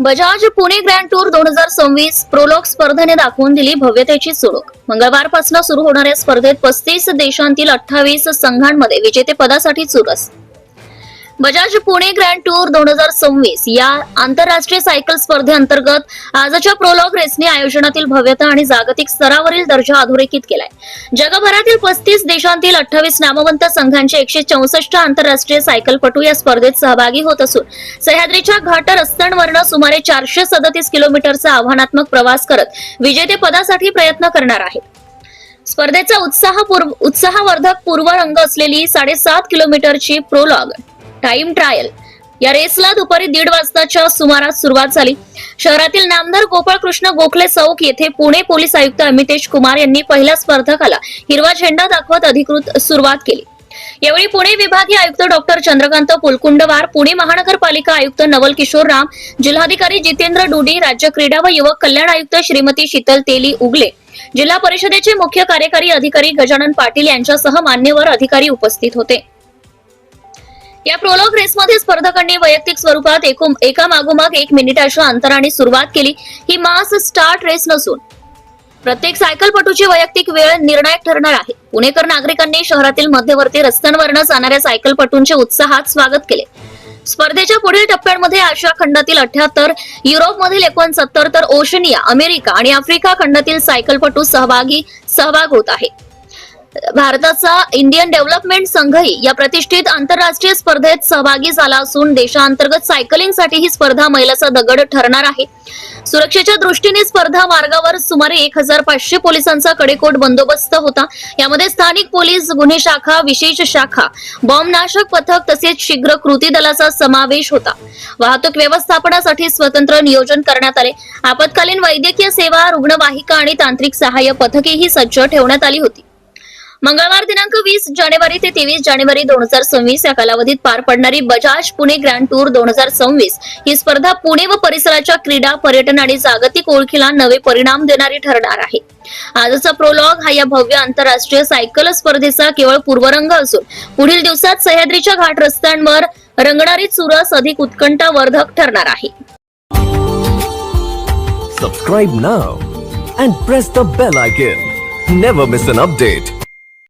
Bajaj Pune grand tour दोन हजार सव्वीस प्रोलॉग स्पर्धेने दाखवून दिली भव्यतेची सुरुक मंगळवारपासून सुरू होणाऱ्या स्पर्धेत पस्तीस देशांतील अठ्ठावीस संघांमध्ये विजेतेपदासाठी चुरस. बजाज पुणे ग्रँड टूर दोन हजार सव्वीस या आंतरराष्ट्रीय सायकल स्पर्धेअंतर्गत आजच्या प्रोलॉग रेसने आयोजनातील भव्यता आणि जागतिक स्तरावरील दर्जा अधोरेखित केलाय. जगभरातील पस्तीस देशांतील अठ्ठावीस नामवंत संघांचे एकशे चौसष्ट आंतरराष्ट्रीय सायकलपटू या स्पर्धेत सहभागी होत असून सह्याद्रीच्या घाट रस्त्यांवरनं सुमारे चारशे सदतीस किलोमीटरचा आव्हानात्मक प्रवास करत विजेतेपदासाठी प्रयत्न करणार आहेत. स्पर्धेचा उत्साह पूर्व उत्साहवर्धक पूर्वरंग असलेली साडेसात किलोमीटरची प्रोलॉग टाइम ट्रायल. या रेसला दुपारी दीड वाजताच्या सुमारास सुरुवात झाली. शहरातील नामदार गोपाळकृष्ण गोखले चौक येथे पुणे पोलीस आयुक्त अमितेश कुमार यांनी पहिल्या स्पर्धकाला हिरवा झेंडा दाखवत अधिकृत सुरुवात केली. यावेळी पुणे विभागीय आयुक्त डॉक्टर चंद्रकांत पुलकुंडवार पुणे महानगरपालिका आयुक्त नवल किशोर राम जिल्हाधिकारी जितेंद्र डुडी राज्य क्रीडा व युवक कल्याण आयुक्त श्रीमती शीतल तेली उगले. जिल्हा परिषदेचे मुख्य कार्यकारी अधिकारी गजानन पाटील यांच्यासह मान्यवर अधिकारी उपस्थित होते. या प्रोलॉग रेसमध्ये स्पर्धकांनी वैयक्तिक स्वरूपात एकूण एका मागोमाग एक मिनिटाच्या अंतराने सुरुवात केली. ही मास स्टार्ट रेस नसून प्रत्येक सायकलपटूची वैयक्तिक वेळ निर्णायक ठरणार आहे. पुणेकर नागरिकांनी शहरातील मध्यवर्ती रस्त्यांवरनं जाणाऱ्या सायकलपटूंचे उत्साहात स्वागत केले. स्पर्धेच्या पुढील टप्प्यांमध्ये आशिया खंडातील अठ्याहत्तर युरोपमधील एकोणसत्तर तर ओशनिया अमेरिका आणि आफ्रिका खंडातील सायकलपटू सहभागी सहभाग होत आहे. भारताचा इंडियन डेव्हलपमेंट संघही या प्रतिष्ठित आंतरराष्ट्रीय स्पर्धेत सहभागी झाला असून देशांतर्गत सायकलिंगसाठी ही स्पर्धा मैलाचा दगड ठरणार आहे. सुरक्षेच्या दृष्टीने स्पर्धा मार्गावर सुमारे एक हजार पाचशे पोलिसांचा कडेकोट बंदोबस्त होता. यामध्ये स्थानिक पोलीस गुन्हे शाखा विशेष शाखा बॉम्बनाशक पथक तसेच शीघ्र कृती दलाचा समावेश होता. वाहतूक व्यवस्थापनासाठी स्वतंत्र नियोजन करण्यात आले. आपत्कालीन वैद्यकीय सेवा रुग्णवाहिका आणि तांत्रिक सहाय्य पथकेही सज्ज ठेवण्यात आली होती. मंगळवार दिनांक वीस जानेवारी ते तेवीस जानेवारी दोन हजार सव्वीस या कालावधीत पार पडणारी बजाज पुणे ग्रँड टूर दोन हजार सव्वीस. ही स्पर्धा पुणे व परिसराच्या क्रीडा पर्यटन आणि जागतिक ओळखीला नवे परिणाम देणारी ठरणार आहे. आजचा प्रोलॉग हा या भव्य आंतरराष्ट्रीय सायकल स्पर्धेचा केवळ पूर्वरंग असून पुढील दिवसात सह्याद्रीच्या घाट रस्त्यांवर रंगणारी चुरस अधिक उत्कंठावर्धक ठरणार आहे. Subscribe now and press the bell icon never miss an update